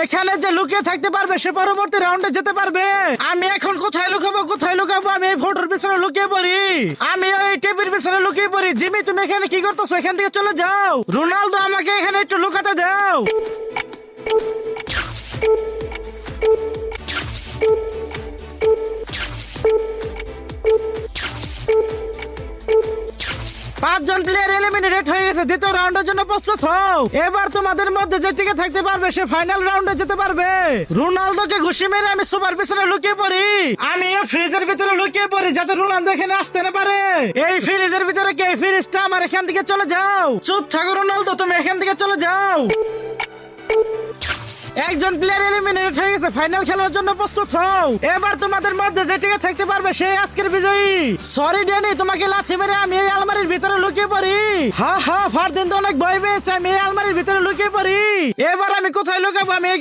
এখানে যে লুকিয়ে থাকতে পারবে, সে পরবর্তী রাউন্ডে যেতে পারবে। আমি এখন কোথায় লুকাবো কোথায় লুকাবো? আমি এই ফটোর পিছনে লুকিয়ে পড়ি। আমি ওই টেবিল পিছনে লুকিয়ে পড়ি। জিমি, তুমি এখানে কি করতেছো? এখান থেকে চলে যাও। রোনালদো, আমাকে এখানে একটু লুকাতে দাও। পাঁচজন প্লেয়ার এলিমিনেটেড হয়ে গেছে। দ্বিতীয় রাউন্ডের জন্য প্রস্তুত হও। এবার তোমাদের মধ্যে যে টিকে থাকতে পারবে, সে ফাইনাল রাউন্ডে যেতে পারবে। রোনালদোকে ঘুষি মেরে আমি সুপার পিছনে লুকিয়ে পড়ি। আমি ফ্রিজের ভিতরে লুকিয়ে পড়ি, যাতে রোনালদো এখানে আসতে না পারে। এই ফ্রিজের ভিতরে কে? ফ্রিজটা আমার এখান থেকে চলে যাও। চুপ থাকো রোনালদো, তুমি এখান থেকে চলে যাও। একজন প্লেয়ার এলিমিনেট হয়ে গেছে। ফাইনাল খেলার জন্য প্রস্তুত হও। এবার তোমাদের মধ্যে যে টিকে থাকতে পারবে, সে আজকের বিজয়ী। সরি ড্যানি তোমাকে লাথি মেরে আমি এই আলমারির ভিতরে লুকিয়ে পড়ি। হা হা, ফারদিন তো অনেক ভয় পেয়েছে, আমি এই আলমারির ভিতরে লুকিয়ে পড়ি। এবার আমি কোথায় লুকাবো? আমি